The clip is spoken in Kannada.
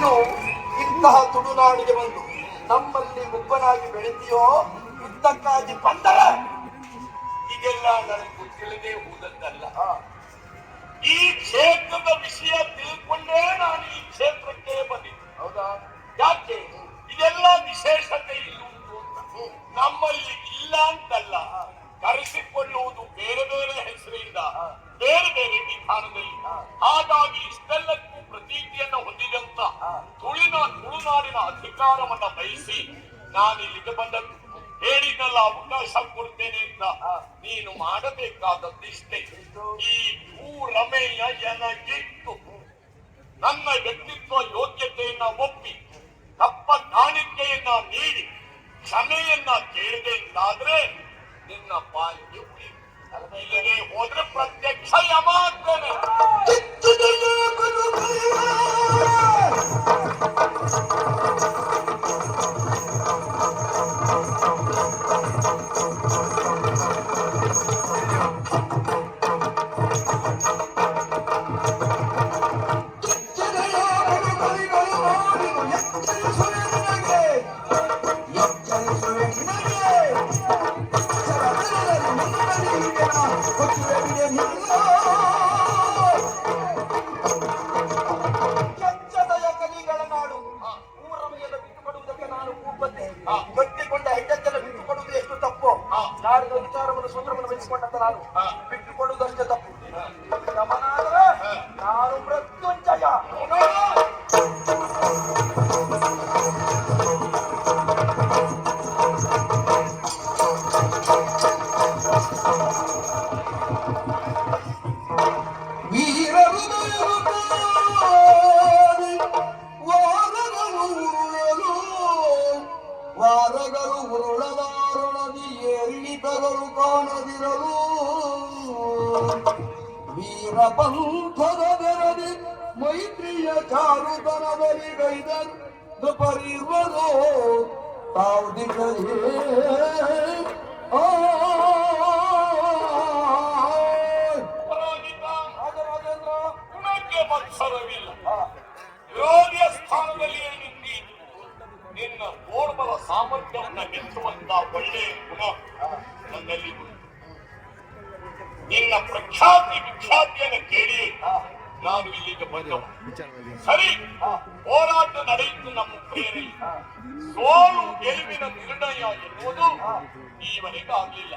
ನೀನು ಇಂತಹ ತುಳುನಾಡಿಗೆ ಬಂದು ನಮ್ಮಲ್ಲಿ ಒಬ್ಬನಾಗಿ ಬೆಳೆದಿಯೋ ಯುದ್ಧಕ್ಕಾಗಿ ಬಂದರ ಇದೆಲ್ಲ ನನಗೆ ತಿಳಿದೇ ಹೋದದ್ದಲ್ಲ ಈ ಕ್ಷೇತ್ರದ ವಿಷಯ ತಿಳ್ಕೊಂಡೇ ನಾನು ಈ ಕ್ಷೇತ್ರಕ್ಕೆ ಬಂದಿದ್ದೆ ಹೌದಾ? ಯಾಕೆ? ಇದೆಲ್ಲ ವಿಶೇಷತೆ ಇಲ್ಲುಂಟು ನಮ್ಮಲ್ಲಿ ಇಲ್ಲ ಅಂತಲ್ಲ. ಕರೆಸಿಕೊಳ್ಳುವುದು ಬೇರೆ ಬೇರೆ ಹೆಸರಿಂದ ಬೇರೆ ಬೇರೆ ವಿಧಾನದಲ್ಲಿ. ಹಾಗಾಗಿ ಇಷ್ಟೆಲ್ಲಕ್ಕೂ ಪ್ರತೀತಿಯನ್ನ ಹೊಂದಿದಂತ ತುಳಿನ ತುಳುನಾಡಿನ ಅಧಿಕಾರವನ್ನ ಬಯಸಿ ನಾನು ಇಲ್ಲಿಗೆ ಬಂದದ್ದು. ಹೇಳಿದ್ನಲ್ಲ ಅವಕಾಶ ಕೊಡ್ತೇನೆ ಅಂತ ನೀನು ಮಾಡಬೇಕಾದದ್ದು ಇಷ್ಟೇ ಈ ಭೂ ರಮೆಯ ಎನಗಿತ್ತು ನನ್ನ ವ್ಯಕ್ತಿತ್ವ ಯೋಗ್ಯತೆಯನ್ನ ಒಪ್ಪಿ, ತಪ್ಪ ಕಾಣಿಕೆಯನ್ನ ನೀಡಿ, ಕ್ಷಮೆಯನ್ನ ಕೇಳಿದೆ ಅಂತಾದ್ರೆ ನಿನ್ನ ಪಾಲಿಗೆ ಇಲ್ಲದೆ ಹೋದ್ರೆ ಬಿಟ್ಟುಕೊಡುವುದಷ್ಟೇ ತಪ್ಪು. ಗಮನಾದರೆ ನಾನು ಮೃತ್ಯುಂಜಯ ವಾರಗಳು ಉರುಳಲು ವಾರಗಳು ಉರುಳಲಾರೊಳದಿ ಏರಿಳಿತಗಳು ಕಾಣದಿರಲು ವೀರ ಮೈತ್ರಿಯ ಚಾರುತನದಲ್ಲಿ ಗೈದರು ಪರಿರ್ವದು ತಾವು ದಿಗಲೇ ಆ ಮತ್ಸರವಿಲ್ಲ ಆ, ವಿರೋಧಿಯ ಸ್ಥಾನದಲ್ಲಿ ನಿಂತಿ ನಿನ್ನ ಓರ್ವರ ಸಾಮರ್ಥ್ಯವನ್ನ ಮೆಚ್ಚುವಂತ ಒಳ್ಳೆಯ ಗುಣ ನನ್ನಲ್ಲಿ ಉಂಟು ನಿನ್ನ ಪ್ರಖ್ಯಾತಿ ವಿಖ್ಯಾತಿಯನ್ನು ಕೇಳಿ ನಾನು ಇಲ್ಲಿಗೆ ಬಂದವ ಸರಿ ಹೋರಾಟ ನಡೆಯಿತು ನಮ್ಮ ಪ್ರೇರಣೆ ಸೋಲು ಗೆಲುವಿನ ನಿರ್ಣಯ ಎನ್ನುವುದು ಈವರೆಗೆ ಆಗಲಿಲ್ಲ